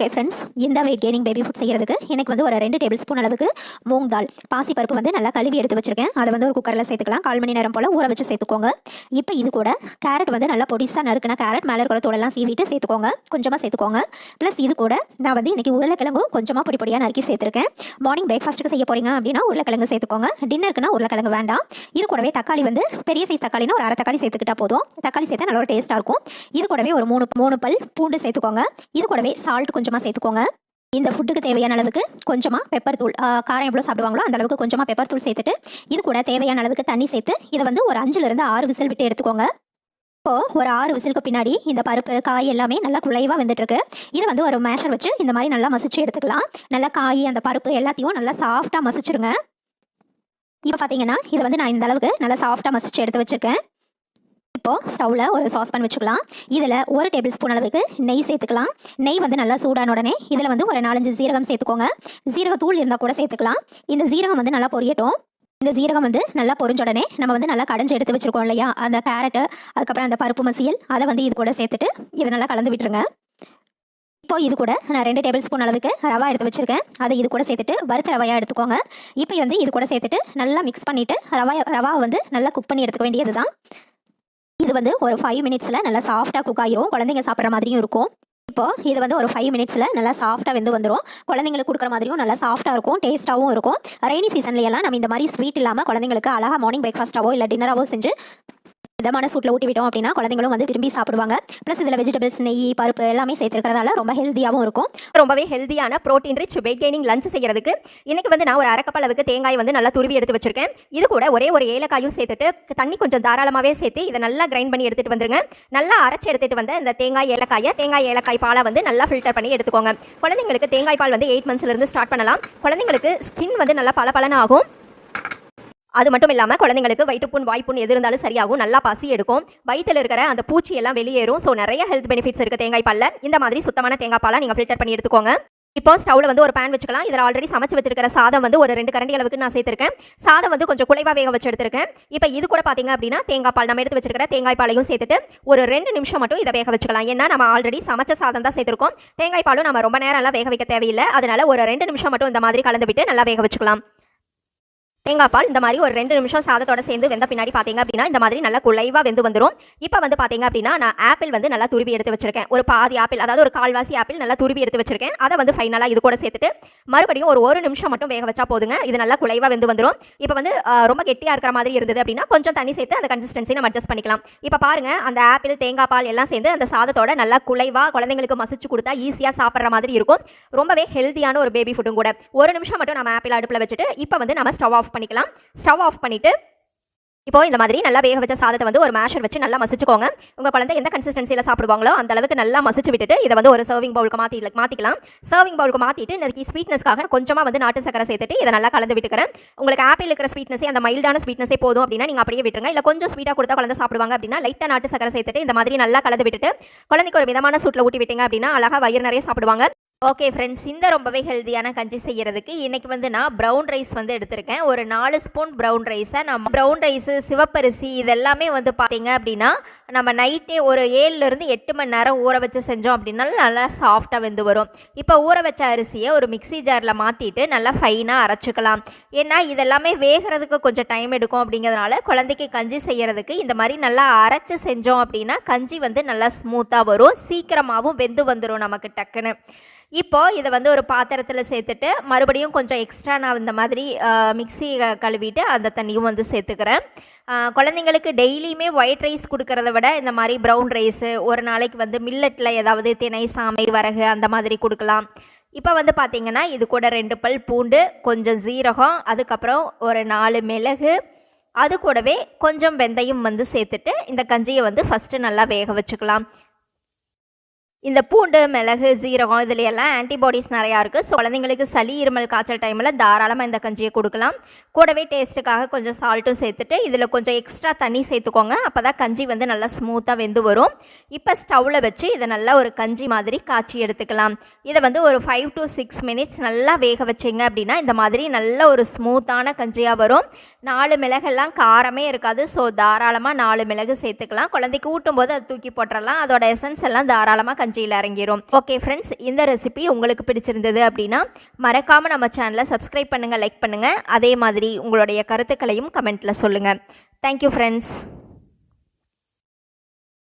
Okay friends இந்த weight gaining baby food செய்கிறதுக்கு எனக்கு வந்து ஒரு ரெண்டு டேபிள் ஸ்பூன் அளவுக்கு மூங் தால் பாசி பருப்பு வந்து நல்லா கழுவி எடுத்து வச்சிருக்கேன். அதை வந்து ஒரு குக்கரில் சேர்த்துக்கலாம். கால் மணி நேரம் போல் ஊற வச்சு சேர்த்துக்கோங்க. இப்போ இது கூட கேரட் வந்து நல்லா பொடிசாக நறுக்குனா கேரட் மேலே இருக்கிற தோலெல்லாம் சீவிட்டு சேர்த்துக்கோங்க. கொஞ்சமாக சேர்த்துக்கோங்க. ப்ளஸ் இது கூட நான் வந்து இன்றைக்கி உருளைக்கிழங்கும் கொஞ்சமாக பொடி பொடியாக நறுக்கி சேர்த்துருக்கேன். மார்னிங் பிரேக்ஃபாஸ்ட்டுக்கு செய்ய போகிறீங்க அப்படின்னா உருளைக்கிழங்கு சேர்த்துக்கோங்க. டின்னருக்குனா உருளைக்கிழங்கு வேண்டாம். இது கூடவே தக்காளி வந்து பெரிய சைஸ் தக்காளினா ஒரு அரை தக்காளி சேர்த்துக்கிட்டா போதும். தக்காளி சேர்த்தா நல்ல ஒரு டேஸ்ட்டாக இருக்கும். இது கூடவே ஒரு மூணு மூணு பல் பூண்டு சேர்த்துக்கோங்க. இது கூடவே சால்ட் கொஞ்சம் கொஞ்சமாக சேர்த்துக்கோங்க. இந்த ஃபுட்டுக்கு தேவையான அளவுக்கு கொஞ்சமாக பெப்பர் தூள் காரம் எவ்வளோ சாப்பிடுவாங்களோ அந்த அளவுக்கு கொஞ்சமாக பெப்பர் தூள் சேர்த்துட்டு இது கூட தேவையான அளவுக்கு தண்ணி சேர்த்து இதை வந்து ஒரு அஞ்சுலேருந்து ஆறு விசில் விட்டு எடுத்துக்கோங்க. இப்போது ஒரு ஆறு விசிலுக்கு பின்னாடி இந்த பருப்பு காய் எல்லாமே நல்லா குழைவாக வந்துட்டுருக்கு. இதை வந்து ஒரு மேஷர் வச்சு இந்த மாதிரி நல்லா மசிச்சு எடுத்துக்கலாம். நல்லா காய் அந்த பருப்பு எல்லாத்தையும் நல்லா சாஃப்டாக மசிச்சுருங்க. இப்போ பார்த்தீங்கன்னா இதை வந்து நான் இந்த அளவுக்கு நல்லா சாஃப்டாக மசிச்சு எடுத்து வச்சிருக்கேன். இப்போ ஸ்டவ்வில் ஒரு சாஸ்பேன் வச்சுக்கலாம். இதில் ஒரு டேபிள் ஸ்பூன் அளவுக்கு நெய் சேர்த்துக்கலாம். நெய் வந்து நல்லா சூடான உடனே இதில் வந்து ஒரு நாலஞ்சு சீரகம் சேர்த்துக்கோங்க. சீரகத்தூள் இருந்தால் கூட சேர்த்துக்கலாம். இந்த சீரகம் வந்து நல்லா பொரியட்டும். இந்த சீரகம் வந்து நல்லா பொரிஞ்ச உடனே நம்ம வந்து நல்லா கடைஞ்சி எடுத்து வச்சுருக்கோம் இல்லையா? அந்த கேரட்டு அதுக்கப்புறம் அந்த பருப்பு மசியல் அதை வந்து இது கூட சேர்த்துட்டு இதை நல்லா கலந்து விட்டுருங்க. இப்போ இது கூட நான் ரெண்டு டேபிள் ஸ்பூன் அளவுக்கு ரவா எடுத்து வச்சுருக்கேன். அதை இது கூட சேர்த்துட்டு வறுத்த ரவையாக எடுத்துக்கோங்க. இப்போ வந்து இது கூட சேர்த்துட்டு நல்லா மிக்ஸ் பண்ணிவிட்டு ரவா ரவா வந்து நல்லா குக் பண்ணி எடுத்துக்க வேண்டியது தான் இது வந்து ஒரு ஃபைவ் மினிட்ஸில் நல்லா சாஃப்டாக குக் ஆகிரும் குழந்தைங்க சாப்பிட்ற மாதிரியும் இருக்கும். இப்போ இது வந்து ஒரு ஃபைவ் மினிட்ஸில் நல்லா சாஃப்டாக வெந்து வந்துடும் குழந்தைங்களுக்கு கொடுக்குற மாதிரியும் நல்லா சாஃப்டாக இருக்கும் டேஸ்ட்டாகவும் இருக்கும். ரெய்னி சீசன்லையெல்லாம் நம்ம இந்த மாதிரி ஸ்வீட் இல்லாமல் குழந்தைங்களுக்கு அழகாக மார்னிங் பிரேக்ஃபாஸ்ட்டாவோ இல்லை டின்னராகவோ செஞ்சு விதமான சூட்டில் ஊட்டி விட்டோம் அப்படின்னா குழந்தைங்களும் வந்து விரும்பி சாப்பிடுவாங்க. ப்ளஸ் இதில் வெஜிடபிள்ஸ் நெய் பருப்பு எல்லாமே சேர்த்துருக்கிறதால ரொம்ப ஹெல்த்தியாகவும் இருக்கும். ரொம்பவே ஹெல்தியான protein rich weight gaining lunch செய்யறதுக்கு இன்னைக்கு வந்து நான் ஒரு அரைக்கப் அளவுக்கு தேங்காய் வந்து நல்லா துருவி எடுத்து வச்சிருக்கேன். இது கூட ஒரே ஒரு ஏலக்காயும் சேர்த்துட்டு தண்ணி கொஞ்சம் தாராளமாகவே சேர்த்து இதை நல்லா கிரைண்ட் பண்ணி எடுத்துட்டு வந்துருங்க. நல்லா அரைச்சி எடுத்துட்டு வந்த இந்த தேங்காய் ஏலக்காயை தேங்காய் ஏலக்காய் பாலை வந்து நல்லா ஃபில்டர் பண்ணி எடுத்துக்கோங்க. குழந்தைங்களுக்கு தேங்காய் பால் வந்து எயிட் மந்த்ஸ்லேருந்து ஸ்டார்ட் பண்ணலாம். குழந்தைங்களுக்கு ஸ்கின் வந்து நல்லா பல ஆகும். அது மட்டும் இல்லாமல் குழந்தைங்களுக்கு வயிற்றுப்புண் வாய்ப்புண் எது இருந்தாலும் சரியாகும். நல்லா பசி எடுக்கும். வயிற்றில் இருக்கிற அந்த பூச்சி எல்லாம் வெளியேறும். ஸோ நிறைய ஹெல்த் பெனிஃபிட்ஸ் இருக்குது தேங்காய் பாலில். இந்த மாதிரி சுத்தமான தேங்காய் பாலை நீங்கள் ஃபில்டர் பண்ணி எடுத்துக்கோங்க. இப்போ ஸ்டவ்ல வந்து ஒரு பேன் வச்சுக்கலாம். இதில் ஆல்ரெடி சமைச்சு வச்சிருக்கிற சாதம் வந்து ஒரு ரெண்டு கரண்டி அளவுக்கு நான் சேர்த்திருக்கேன். சாதம் வந்து கொஞ்சம் குலைவாக வேக வச்சு எடுத்திருக்கேன். இப்போ இது கூட பார்த்தீங்க அப்படின்னா தேங்காய் பால் நம்ம எடுத்து வச்சிருக்கிற தேங்காய் பாலையும் சேர்த்துட்டு ஒரு ரெண்டு நிமிஷம் மட்டும் இதை வேக வச்சுக்கலாம். ஏன்னா நம்ம ஆல்ரெடி சமைச்ச சாதம் தான் சேர்த்துருக்கோம். தேங்காய் பாலும் நம்ம ரொம்ப நேரம் எல்லாம் வேக வைக்க தேவையில்லை. அதனால ஒரு ரெண்டு நிமிஷம் மட்டும் இந்த மாதிரி கலந்து விட்டு நல்லா வேக வச்சுக்கலாம். தேங்காய் பால் இந்த மாதிரி ஒரு ரெண்டு நிமிஷம் சாதத்தோட சேர்ந்து வெந்த பின்னாடி பார்த்தீங்க அப்படின்னா இந்த மாதிரி நல்லா குலைவாக வெந்து வந்துடும் இப்போ வந்து பார்த்தீங்க அப்படின்னா நான் ஆப்பிள் வந்து நல்லா துருவி எடுத்து வச்சிருக்கேன். ஒரு பாதி ஆப்பிள் அதாவது ஒரு கால்வாசி ஆப்பிள் நல்லா துருவி எடுத்து வச்சிருக்கேன். அதை வந்து ஃபைனலாக இது கூட சேர்த்துட்டு மறுபடியும் ஒரு ஒரு நிமிஷம் மட்டும் வேக வச்சா போதுங்க. இது நல்லா குலைவாக வெந்து வந்துடும் இப்போ வந்து ரொம்ப கெட்டியாக இருக்கிற மாதிரி இருந்தது அப்படின்னா கொஞ்சம் தண்ணி சேர்த்து அந்த கன்சிஸ்டன்சி நம்ம அட்ஜஸ்ட் பண்ணிக்கலாம். இப்போ பாருங்க அந்த ஆப்பிள் தேங்காய் பால் எல்லாம் சேர்ந்து அந்த சாதத்தோட நல்லா குலைவாக குழந்தைங்களுக்கு மசிச்சு கொடுத்தா ஈஸியாக சாப்பிட்ற மாதிரி இருக்கும். ரொம்பவே ஹெல்த்தியான ஒரு பேபி ஃபுட்டும் கூட. ஒரு நிமிஷம் மட்டும் நம்ம ஆப்பிள் அடுப்பில் வச்சுட்டு இப்போ வந்து நம்ம ஸ்டவ் ஆஃப் பண்ணிக்கலாம். ஸ்டவ் ஆஃப் பண்ணிவிட்டு இப்போ இந்த மாதிரி நல்லா வேக வச்ச சாதத்தை வந்து ஒரு மேஷர் வச்சு நல்லா மசிச்சுக்கோங்க. உங்கள் குழந்தை எந்த கன்சிஸ்டன்சியில் சாப்பிடுவாங்களோ அந்த அளவுக்கு நல்லா மசிச்சு விட்டுட்டு இதை வந்து ஒரு சர்விங் பவுலுக்கு மாற்றி மாற்றிக்கலாம் சர்விங் பவுலுக்கு மாற்றிட்டு இன்னைக்கு ஸ்வீட்னஸ்க்காக கொஞ்சமாக வந்து நாட்டு சக்கரை சேர்த்துட்டு இதை நல்லா கலந்து விட்டுக்கிறேன். உங்களுக்கு ஆப்பிள் இருக்கிற ஸ்வீட்னஸே அந்த மைல்டான ஸ்வீட்னஸே போதும் அப்படின்னா நீங்கள் அப்படியே விட்டுருங்க. இல்லை கொஞ்சம் ஸ்வீட்டாக கொடுத்தா குழந்தை சாப்பிடுவாங்க அப்படின்னா லைட்டாக நாட்டு சக்கரை சேர்த்துட்டு இந்த மாதிரி நல்லா கலந்து விட்டுட்டு குழந்தைக்கு ஒரு விதமான சூட்டில் ஊட்டி விட்டீங்க அப்படின்னா அழகாக வயிறு நிறைய சாப்பிடுவாங்க. ஓகே ஃப்ரெண்ட்ஸ் இந்த ரொம்பவே ஹெல்த்தியான கஞ்சி செய்கிறதுக்கு இன்றைக்கி வந்து நான் ப்ரௌன் ரைஸ் வந்து எடுத்திருக்கேன். ஒரு நாலு ஸ்பூன் ப்ரௌன் ரைஸை நம்ம ப்ரௌன் ரைஸு சிவப்பரிசி இதெல்லாமே வந்து பார்த்தீங்க அப்படின்னா நம்ம நைட்டே ஒரு ஏழுலேருந்து எட்டு மணி நேரம் ஊற வச்சு செஞ்சோம் அப்படின்னாலும் நல்லா சாஃப்டாக வெந்து வரும். இப்போ ஊற வச்ச அரிசியை ஒரு மிக்ஸி ஜாரில் மாற்றிட்டு நல்லா ஃபைனாக அரைச்சிக்கலாம். ஏன்னா இதெல்லாமே வேகிறதுக்கு கொஞ்சம் டைம் எடுக்கும் அப்படிங்கிறதுனால குழந்தைக்கு கஞ்சி செய்யறதுக்கு இந்த மாதிரி நல்லா அரைச்சு செஞ்சோம் அப்படின்னா கஞ்சி வந்து நல்லா ஸ்மூத்தாக வரும். சீக்கிரமாகவும் வெந்து வந்துடும் நமக்கு டக்குன்னு. இப்போ இதை வந்து ஒரு பாத்திரத்தில் சேர்த்துட்டு மறுபடியும் கொஞ்சம் எக்ஸ்ட்ரா நான் இந்த மாதிரி மிக்ஸி கழுவிட்டு அந்த தண்ணியும் வந்து சேர்த்துக்கிறேன். குழந்தைங்களுக்கு டெய்லியுமே ஒயிட் ரைஸ் கொடுக்கறத விட இந்த மாதிரி ப்ரௌன் ரைஸு ஒரு நாளைக்கு வந்து மில்லட்டில் ஏதாவது திணை சாமை வரகு அந்த மாதிரி கொடுக்கலாம். இப்போ வந்து பார்த்தீங்கன்னா இது கூட ரெண்டு பல் பூண்டு கொஞ்சம் ஜீரகம் அதுக்கப்புறம் ஒரு நாலு மிளகு அது கூடவே கொஞ்சம் வெந்தயம் வந்து சேர்த்துட்டு இந்த கஞ்சியை வந்து ஃபஸ்ட்டு நல்லா வேக வச்சுக்கலாம். இந்த பூண்டு மிளகு ஜீரகம் இதில் எல்லாம் ஆன்டிபாடிஸ் நிறையா இருக்குது ஸோ குழந்தைங்களுக்கு சளி இருமல் காய்ச்சல் டைமில் தாராளமாக இந்த கஞ்சியை கொடுக்கலாம். கூடவே டேஸ்ட்டுக்காக கொஞ்சம் சால்ட்டும் சேர்த்துட்டு இதில் கொஞ்சம் எக்ஸ்ட்ரா தண்ணி சேர்த்துக்கோங்க. அப்போ தான் கஞ்சி வந்து நல்லா ஸ்மூத்தாக வெந்து வரும். இப்போ ஸ்டவ்வில் வச்சு இதை நல்லா ஒரு கஞ்சி மாதிரி காய்ச்சி எடுத்துக்கலாம். இதை வந்து ஒரு ஃபைவ் டு சிக்ஸ் மினிட்ஸ் நல்லா வேக வச்சிங்க அப்படின்னா இந்த மாதிரி நல்ல ஒரு ஸ்மூத்தான கஞ்சியாக வரும். நாலு மிளகெல்லாம் காரமே இருக்காது. ஸோ தாராளமாக நாலு மிளகு சேர்த்துக்கலாம். குழந்தைக்கு ஊட்டும் போது தூக்கி போட்டுடலாம் அதோட எசன்ஸ் எல்லாம் தாராளமாக கஞ்சியில் இறங்கிடும் ஓகே ஃப்ரெண்ட்ஸ் இந்த ரெசிபி உங்களுக்கு பிடிச்சிருந்தது அப்படின்னா மறக்காமல் நம்ம சேனலை சப்ஸ்கிரைப் பண்ணுங்கள் லைக் பண்ணுங்கள் அதே மாதிரி உங்களுடைய கருத்துக்களையும் கமெண்ட்டில் சொல்லுங்கள் தேங்க்யூ ஃப்ரெண்ட்ஸ்